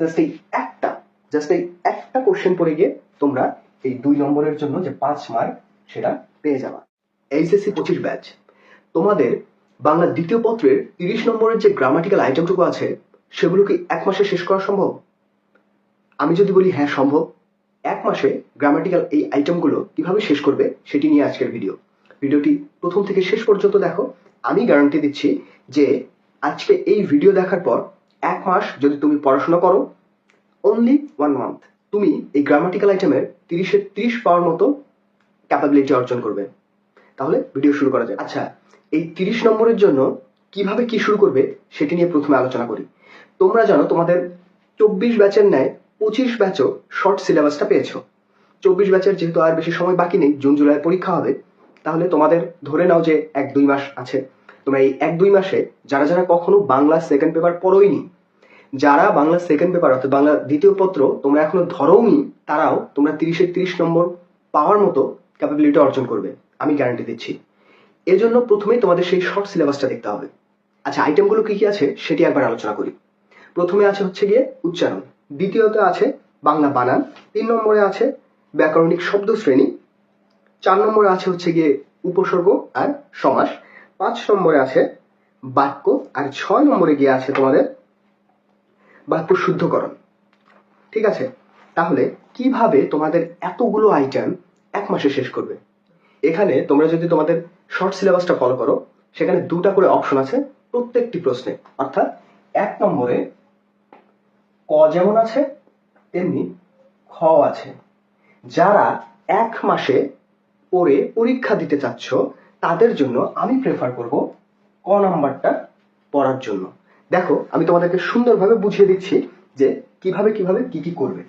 Just এই একটা just এই একটা কোশ্চেন পড়ে গিয়ে তোমরা এই দুই নম্বরের জন্য যে পাঁচ মার্ক সেটা পেয়ে যাবা। এইচএসসি পঁচিশ ব্যাচ তোমাদের বাংলা দ্বিতীয় পত্রের তিরিশ নম্বরের যে গ্রামাটিক্যাল আইটেমটুকু আছে, সেগুলো কি এক মাসে শেষ করা সম্ভব? আমি যদি বলি হ্যাঁ সম্ভব। এক মাসে গ্রামাটিক্যাল এই আইটেমগুলো কীভাবে শেষ করবে সেটি নিয়ে আজকের ভিডিও ভিডিওটি প্রথম থেকে শেষ পর্যন্ত দেখো। আমি গ্যারান্টি দিচ্ছি যে আজকে এই ভিডিও দেখার পর এক মাস যদি তুমি পড়াশোনা করো অনলি ওয়ান মান্থ তুমি এই গ্রামাটিক্যাল আইটেমের তিরিশে তিরিশ পাওয়ার মতো ক্যাপাবিলিটি অর্জন করবে। তাহলে ভিডিও শুরু করা যায় আচ্ছা এই তিরিশ নম্বরের জন্য কীভাবে কি শুরু করবে সেটি নিয়ে প্রথমে আলোচনা করি। তোমরা জানো তোমাদের চব্বিশ ব্যাচের ন্যায় পঁচিশ ব্যাচও শর্ট সিলেবাসটা পেয়েছ। চব্বিশ ব্যাচের যেহেতু আর বেশি সময় বাকি নেই, জুন, জুলাই পরীক্ষা হবে, তাহলে তোমাদের ধরে নাও যে এক দুই মাস আছে। তোমরা এই এক দুই মাসে যারা যারা কখনো বাংলা সেকেন্ড পেপার পড়োইনি, যারা বাংলা সেকেন্ড পেপার অর্থাৎ বাংলা দ্বিতীয় পত্র তোমরা এখনও ধরোনি তারাও তোমরা তিরিশে তিরিশ নম্বর পাওয়ার মতো ক্যাপাবিলিটি অর্জন করবে, আমি গ্যারান্টি দিচ্ছি। এজন্য প্রথমেই তোমাদের সেই শর্ট সিলেবাসটা দেখতে হবে। আচ্ছা আইটেমগুলো কি কি আছে সেটি একবার আলোচনা করি। প্রথমে আছে হচ্ছে গিয়ে উচ্চারণ। দ্বিতীয়তে আছে বাংলা বানান। তিন নম্বরে আছে ব্যাকরণিক শব্দ শ্রেণি চার নম্বরে আছে হচ্ছে গিয়ে উপসর্গ আর সমাস। পাঁচ নম্বরে আছে বাক্য, আর ছয় নম্বরে গিয়ে আছে তোমাদের বাক্য শুদ্ধকরণ। ঠিক আছে? তাহলে কীভাবে তোমাদের এতগুলো আইটেম এক মাসে শেষ করবে? এখানে তোমরা যদি তোমাদের শর্ট সিলেবাসটা ফলো করো, সেখানে দুটা করে অপশন আছে প্রত্যেকটি প্রশ্নে। অর্থাৎ এক নম্বরে ক যেমন আছে, তেমনি খ আছে। যারা এক মাসে পড়ে পরীক্ষা দিতে চাচ্ছ তাদের জন্য আমি প্রেফার করব ক নাম্বারটা পড়ার জন্য। দেখো, আমি তোমাদেরকে সুন্দরভাবে বুঝিয়ে দিচ্ছি যে কীভাবে কীভাবে কি কি করবে।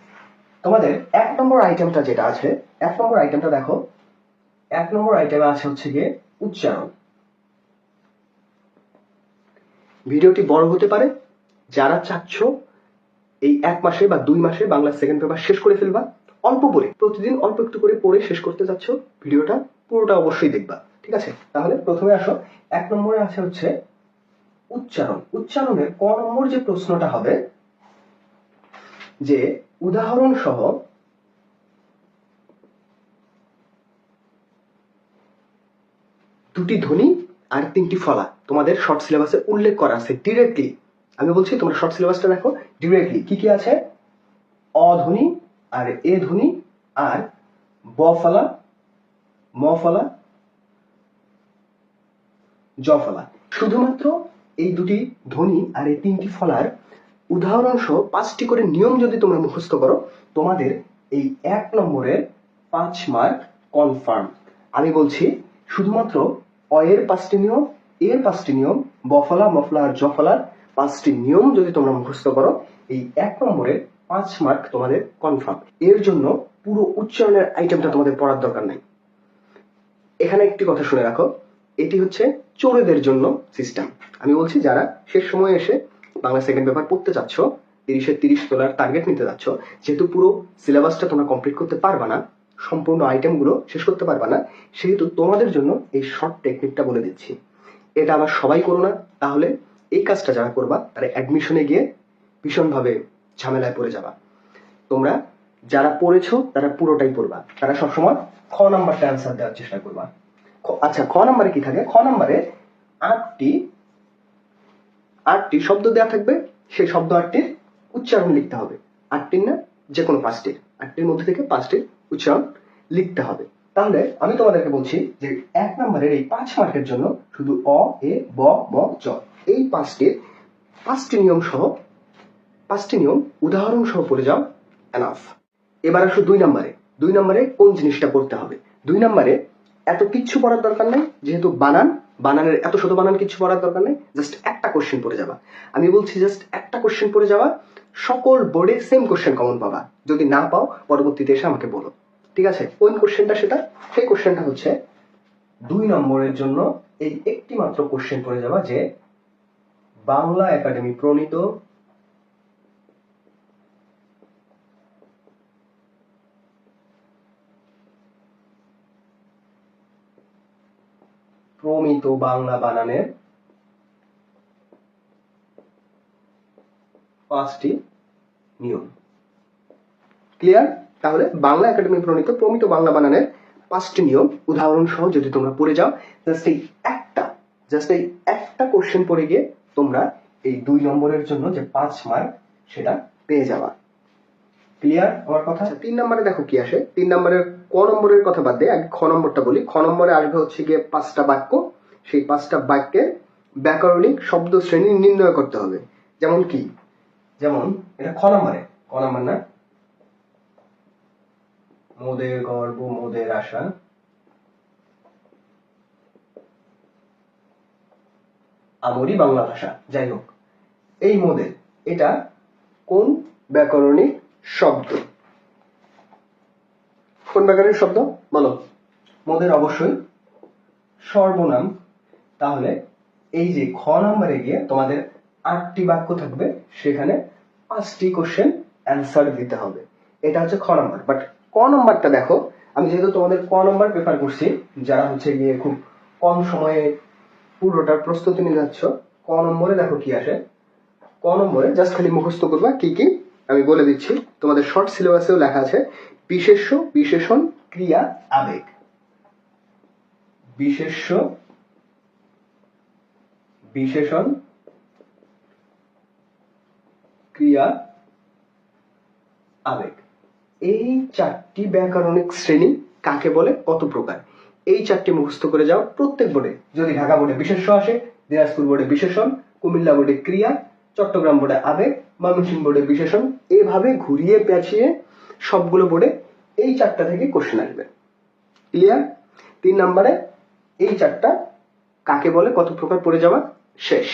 তোমাদের এক নম্বর আইটেমটা যেটা আছে, এক নম্বর আইটেমটা দেখো। এক নম্বর আইটেমে আছে হচ্ছে গিয়ে উচ্চারণ। ভিডিওটি বড় হতে পারে, যারা চাচ্ছ এই এক মাসে বা দুই মাসে বাংলা সেকেন্ড পেপার শেষ করে ফেলবা, অল্প পড়ে প্রতিদিন অল্প একটু করে পড়ে শেষ করতে যাচ্ছ ভিডিওটা পুরোটা অবশ্যই দেখবা। ঠিক আছে? তাহলে প্রথমে আসো। এক নম্বরে আছে হচ্ছে উচ্চারণ। উচ্চারণের ক নম্বর যে প্রশ্নটা হবে, যে উদাহরণ সহ দুটি ধ্বনি আর তিনটি ফলা। তোমাদের শর্ট সিলেবাসে উল্লেখ করা আছে ডিরেক্টলি আমি বলছি, তোমরা শর্ট সিলেবাসটা দেখো ডিরেক্টলি কি কি আছে? অধ্বনি আর এ ধ্বনি আর ব ফলা, ম ফলা জ ফলা শুধুমাত্র এই দুটি ধ্বনি আর এই তিনটি ফলার উদাহরণ সহ পাঁচটি করে নিয়ম যদি তোমরা মুখস্থ করো, তোমাদের এই এক নম্বরের পাঁচ মার্ক কনফার্ম। আমি বলছি, শুধুমাত্র অ এর পাঁচটি নিয়ম, এর পাঁচটি নিয়ম, বফলা, মফলা আর জফলার পাঁচটি নিয়ম যদি তোমরা মুখস্থ করো, এই এক নম্বরের পাঁচ মার্ক তোমাদের কনফার্ম। এর জন্য পুরো উচ্চারণের আইটেমটা তোমাদের পড়ার দরকার নাই। এখানে একটি কথা শুনে রাখো, এটি হচ্ছে চোরেদের জন্য সিস্টেম আমি বলছি, যারা শেষ সময় এসে বাংলা সেকেন্ড পেপার পড়তে চাচ্ছ, তিরিশে তিরিশ তোলার টার্গেট নিতে চাচ্ছ, যেহেতু পুরো সিলেবাসটা তোমরা কমপ্লিট করতে পারবা না, সম্পূর্ণ আইটেমগুলো শেষ করতে পারবা না, সেহেতু তোমাদের জন্য এই শর্ট টেকনিকটা বলে দিচ্ছি। এটা আবার সবাই করো না, তাহলে এই কাজটা যারা করবা, তারা অ্যাডমিশনে গিয়ে ভীষণভাবে ঝামেলায় পড়ে যাবা। তোমরা যারা পড়েছো, তারা পুরোটাই পড়বা। তারা সবসময় খ নাম্বারটা অ্যান্সার দেওয়ার চেষ্টা করবা। আচ্ছা খ নাম্বারে কি থাকে? খ নাম্বারে আটটি আটটি শব্দ দেওয়া থাকবে। সেই শব্দ আটটির উচ্চারণ লিখতে হবে। আটটির না যে কোনো পাঁচটির। আটটির মধ্যে থেকে পাঁচটির উচ্চারণ লিখতে হবে। তাহলে আমি তোমাদেরকে বলছি যে এক নম্বরের এই পাঁচ মার্কের জন্য শুধু অ, এ, ব, ম, জ এই পাঁচটির পাঁচটি নিয়ম সহ, পাঁচটি নিয়ম উদাহরণ সহ পড়ে যাও। এনাফ এবার আসো দুই নম্বরে। দুই নম্বরে কোন জিনিসটা পড়তে হবে? দুই নম্বরে এত কিচ্ছু পড়ার দরকার নেই, যেহেতু বানান, বানানের এত শত বানান কিছু পড়ার দরকার নেই জাস্ট একটা কোশ্চেন পড়ে যাবা। আমি বলছি জাস্ট একটা কোশ্চেন পড়ে যাওয়া, সকল বোর্ডে সেম কোশ্চেন কমন পাবা। যদি না পাও, পরবর্তীতে এসে আমাকে বলো। ঠিক আছে? কোন কোশ্চেনটা সেটা? সেই কোশ্চেনটা হচ্ছে, দুই নম্বরের জন্য এই একটি মাত্র কোশ্চেন পড়ে যাবা যে বাংলা একাডেমি প্রণীত প্রমিত বাংলা বানানের পাঁচটি নিয়ম। ক্লিয়ার তাহলে বাংলা একাডেমি প্রণীত প্রমিত বাংলা বানানের পাঁচটি নিয়ম। উদাহরণ সহ যদি তোমরা পড়ে যাও জাস্ট এই একটা জাস্ট এই একটা কোশ্চেন পড়ে গিয়ে তোমরা এই দুই নম্বরের জন্য যে পাঁচ মার্ক সেটা পেয়ে যাবা। ক্লিয়ার আমার কথা? আচ্ছা, তিন নম্বরে দেখো কি আসে। তিন নম্বরের ক নম্বরের কথা বাদ দিয়ে আগে খ নম্বরটা বলি। খ নম্বরে আসবে হচ্ছে গিয়ে পাঁচটা বাক্য। সেই পাঁচটা বাক্যের ব্যাকরণিক শব্দ শ্রেণি নির্ণয় করতে হবে। যেমন কি? যেমন এটা খ নম্বরে। ক নম্বর না? মোদের গর্ব, মোদের আশা। আমরি বাংলা ভাষা। যাই হোক, এই মোদের। এটা কোন ব্যাকরণিক শব্দ? কোন ব্যাকরণিক শব্দ? বলো। মোদের অবশ্যই সর্বনাম। তাহলে এই যে খ নম্বরে গিয়ে তোমাদের আটটি বাক্য থাকবে, সেখানে পাঁচটি কোশ্চেন অ্যান্সার দিতে হবে। এটা হচ্ছে খ নম্বর। বাট ক নম্বরটা দেখো, আমি যেহেতু তোমাদের ক নম্বর পেপার করছি, যারা হচ্ছে গিয়ে খুব কম সময়ে পুরোটার প্রস্তুতি নিয়ে যাচ্ছ, ক নম্বরে দেখো কি আসে? ক নম্বরে জাস্ট খালি মুখস্থ করবা কি কি আমি বলে দিচ্ছি, তোমাদের শর্ট সিলেবাসেও লেখা আছে, বিশেষ্য, বিশেষণ, ক্রিয়া, আবেগ। বিশেষ্য, বিশেষণ, ক্রিয়া, আবেগ। এই চারটি ব্যাকরণিক শ্রেণি কাকে বলে? কত প্রকার? এই চারটি মুখস্থ করে যাও প্রত্যেক বোর্ডে। যদি ঢাকা বোর্ডে বিশেষ্য আসে, দিনাজপুর বোর্ডে বিশেষণ, কুমিল্লা বোর্ডে ক্রিয়া, চট্টগ্রাম বোর্ডে আবেগ ময়মনসিংহ বোর্ডে বিশেষণ, এভাবে ঘুরিয়ে পেঁচিয়ে সবগুলো বোর্ডে এই চারটা থেকে কোশ্চেন আসবে। ক্লিয়ার তিন নম্বরে, এই চারটা কাকে বলে, কত প্রকার পড়ে যাওয়া? শেষ।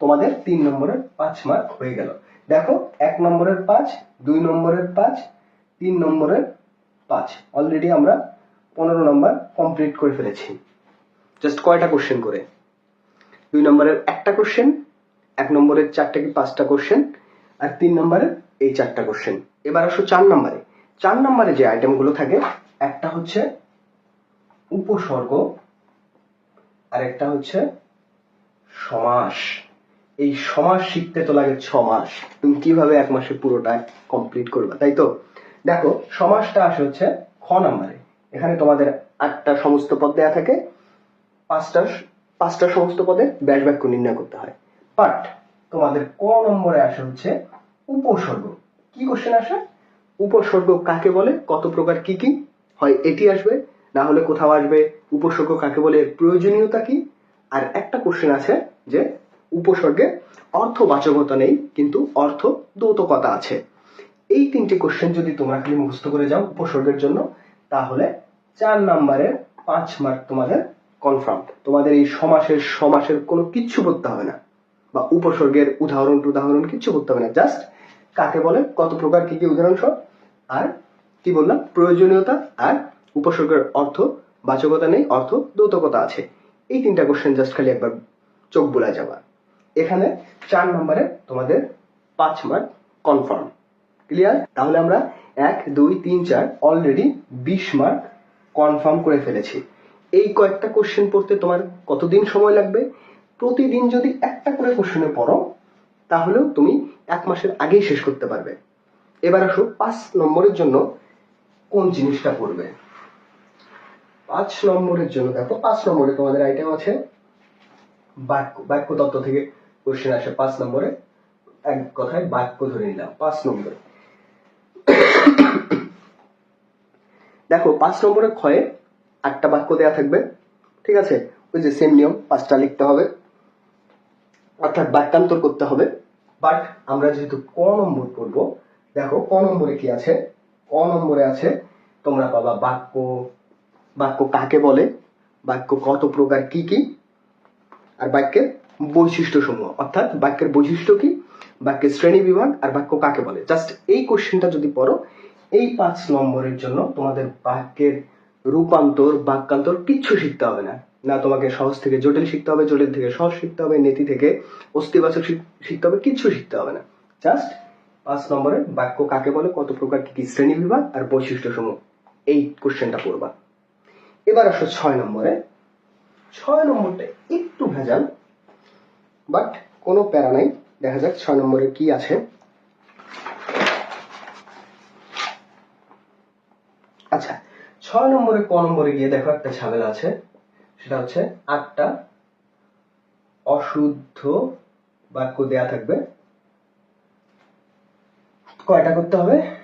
তোমাদের তিন নম্বরের পাঁচ মার্ক হয়ে গেল। দেখো, এক নম্বরের পাঁচ, দুই নম্বরের পাঁচ, তিন নম্বরের পাঁচ। অলরেডি আমরা পনেরো নম্বর কমপ্লিট করে ফেলেছি। জাস্ট কয়টা কোশ্চেন করে? দুই নম্বরের একটা কোশ্চেন এক নম্বরের চারটা কি পাঁচটা কোশ্চেন আর তিন নম্বরের এই চারটা কোশ্চেন এবার আসো চার নম্বরে। চার নম্বরে যে আইটেমগুলো থাকে, একটা হচ্ছে উপসর্গ, আর একটা হচ্ছে সমাস। এই সমাস শিখতে তো লাগে ছ মাস। তুমি কীভাবে এক মাসে পুরোটা কমপ্লিট করবে, তাই তো? দেখো, সমাসটা আসে হচ্ছে খ নাম্বারে। এখানে তোমাদের আটটা সমস্ত পদ দেয়া থাকে। পাঁচটা পাঁচটা সমস্ত পদে ব্যাস বাক্য নির্ণয় করতে হয়। বাট তোমাদের ক নম্বরে আসে হচ্ছে উপসর্গ। কি কোশ্চেন আসে? উপসর্গ কাকে বলে? কত প্রকার কি কি? হয় এটি আসবে, না হলে কোথাও আসবে। উপসর্গ কাকে বলে? প্রয়োজনীয়তা কি? আর একটা কোশ্চেন আছে যে উপসর্গে অর্থবাচকতা নেই, কিন্তু অর্থ দ্বৌতকতা আছে। এই তিনটি কোশ্চেন যদি তোমরা খালি মুখস্থ করে যাও উপসর্গের জন্য, তাহলে চার নাম্বারের পাঁচ মার্ক তোমাদের কনফার্ম তোমাদের এই সমাসের সমাসের কোনো কিচ্ছু পড়তে হবে না। বা উপসর্গের উদাহরণ উদাহরণ কিচ্ছু করতে হবে না। জাস্ট কাকে বলে, কত প্রকার, কি কি উদাহরণ সব আর কি বললাম, প্রয়োজনীয়তা আর উপসর্গের অর্থ, বাচকতা নেই, অর্থ দ্বৌতকতা আছে। এই তিনটা কোশ্চেন জাস্ট খালি একবার চোখ বোলা যাওয়া এখানে চার নম্বরে তোমাদের পাঁচ মার্ক কনফার্ম ক্লিয়ার তাহলে আমরা এক, দুই, তিন, চার অলরেডি বিশ মার্ক কনফার্ম করে ফেলেছি। এই কয়েকটা কোশ্চেন পড়তে তোমার কতদিন সময় লাগবে? প্রতিদিন যদি একটা করে কোশ্চেনে পড়ো, তাহলেও তুমি এক মাসের আগেই শেষ করতে পারবে। এবার আসো পাঁচ নম্বরের জন্য কোন জিনিসটা পড়বে? পাঁচ নম্বরের জন্য দেখো, পাঁচ নম্বরে তোমাদের আইটেম আছে বাক্য বাক্য তত্ত্ব থেকে কোশ্চেন আসে পাঁচ নম্বরে। এক কথায় বাক্য ধরে নিলাম, পাঁচ নম্বরে। দেখো, পাঁচ নম্বরে ক্ষয়ে আটটা বাক্য দেয়া থাকবে, ঠিক আছে? ওই যে সেম নিয়ম, পাঁচটা লিখতে হবে। অর্থাৎ বাক্যান্তর করতে হবে। বাট আমরা যেহেতু ক নম্বর করব দেখো ক নম্বরে কি আছে? ক নম্বরে আছে তোমরা পাবা বাক্য। বাক্য কাকে বলে? বাক্য কত প্রকার কি কি? আর বাক্যের বৈশিষ্ট্য সমূহ অর্থাৎ বাক্যের বৈশিষ্ট্য কি? বাক্যের শ্রেণি বিভাগ আর বাক্য কাকে বলে? জাস্ট এই কোশ্চেনটা যদি পড়ো এই পাঁচ নম্বরের জন্য তোমাদের বাক্যের রূপান্তর বাক্যান্তর কিচ্ছু শিখতে হবে না। না, তোমাকে সহজ থেকে জটিল শিখতে হবে, জটিল থেকে সহজ শিখতে হবে, নীতি থেকে অস্তিবাচক শিখতে হবে, কিচ্ছু শিখতে হবে না। জাস্ট পাঁচ নম্বরের বাক্য কাকে বলে, কত প্রকার, কি কি শ্রেণি বিভাগ আর বৈশিষ্ট্য সমূহ এই কোশ্চেনটা পড়বা। এবার আসো ছয় নম্বরে। ছয় নম্বরটা একটু ভেজাল বাট কোনো প্যারা নাই। দেখা যাক ছয় নম্বরে কি আছে। আচ্ছা ছয় নম্বরে ক নম্বরে গিয়ে দেখো একটা ঝামেলা আছে। সেটা হচ্ছে আটটা অশুদ্ধ বাক্য দেয়া থাকবে। কয়টা করতে হবে?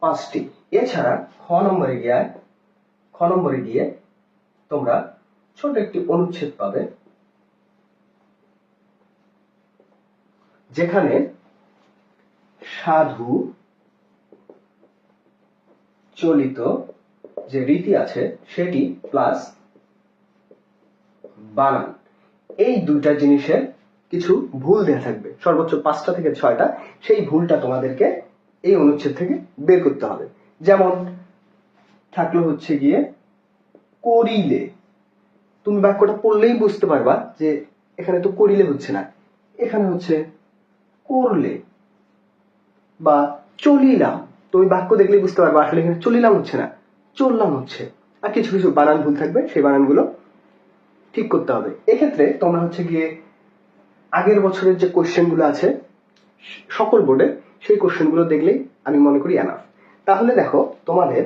পাঁচটি। এছাড়া খ নম্বরে গিয়ে, খ নম্বরে গিয়ে তোমরা ছোট একটি অনুচ্ছেদ পাবে। যেখানে সাধু চলিত যে রীতি আছে, সেটি প্লাস বানান। এই দুইটা জিনিসের কিছু ভুল দেওয়া থাকবে। সর্বোচ্চ পাঁচটা থেকে ছয়টা, সেই ভুলটা তোমাদেরকে এই অনুচ্ছেদ থেকে বের করতে হবে। যেমন থাকল হচ্ছে গিয়ে, করিলে। তুমি বাক্যটা পড়লেই বুঝতে পারবা যে এখানে তো করিলে হচ্ছে না। এখানে হচ্ছে করলে বা চলিলাম। তুমি বাক্য দেখলেই বুঝতে পারবা, আসলে এখানে চলিলাম হচ্ছে না, চললাম হচ্ছে। আর কিছু কিছু বানান ভুল থাকবে, সেই বানানগুলো ঠিক করতে হবে। এক্ষেত্রে তোমরা হচ্ছে গিয়ে আগের বছরের যে কোশ্চেনগুলো আছে, সকল বোর্ডে সেই কোশ্চেনগুলো দেখলেই আমি মনে করি এনাফ তাহলে দেখো, তোমাদের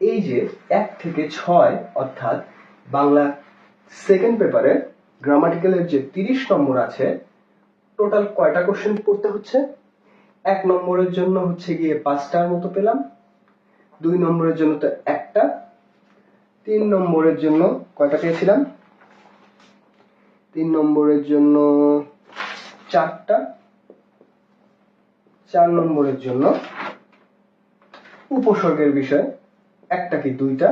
এই যে এক থেকে ছয় অর্থাৎ বাংলা সেকেন্ড পেপারে গ্রামাটিক্যালের যে তিরিশ নম্বর আছে টোটাল কয়টা কোশ্চেন পড়তে হচ্ছে? এক নম্বরের জন্য হচ্ছে গিয়ে পাঁচটার মতো পেলাম, দুই নম্বরের জন্য তো একটা, তিন নম্বরের জন্য কয়টা পেয়েছিলাম? তিন নম্বরের জন্য চারটা, চার নম্বরের জন্য উপসর্গের বিষয়, একটা কি দুইটা?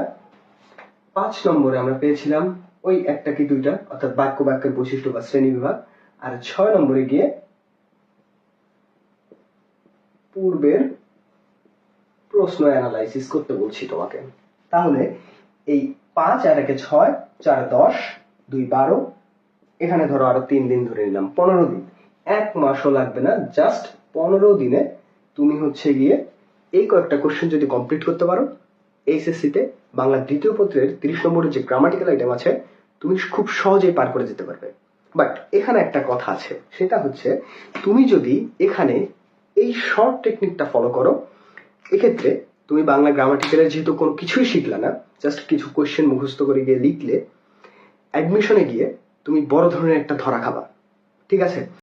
পাঁচ নম্বরে আমরা পেয়েছিলাম ওই একটা কি দুইটা, অর্থাৎ বাক্য বাক্যের বৈশিষ্ট্য বা শ্রেণি বিভাগ। আর ছয় নম্বরে গিয়ে পূর্বের প্রশ্ন অ্যানালাইসিস করতে বলছি তোমাকে। তাহলে এই পাঁচ আর একে ছয়, চার দশ, দুই বারো এখানে ধরো আরও তিন দিন ধরে নিলাম, পনেরো দিন। এক মাসও লাগবে না জাস্ট পনেরো দিনে তুমি হচ্ছে গিয়ে এই কয়েকটা কোশ্চেন যদি কমপ্লিট করতে পারো এইচএসসি তে বাংলা দ্বিতীয় পত্রের তিরিশ নম্বরের যে গ্রামাটিক্যাল আইটেম আছে, তুমি খুব সহজেই পার করে যেতে পারবে। বাট এখানে একটা কথা আছে, সেটা হচ্ছে তুমি যদি এখানে এই শর্ট টেকনিকটা ফলো করো, এক্ষেত্রে তুমি বাংলা গ্রামাটিক্যালের যেহেতু কোনো কিছুই শিখলে না জাস্ট কিছু কোশ্চেন মুখস্থ করে গিয়ে লিখলে অ্যাডমিশনে গিয়ে তুমি বড় ধরনের একটা ধরা খাবা। ঠিক আছে?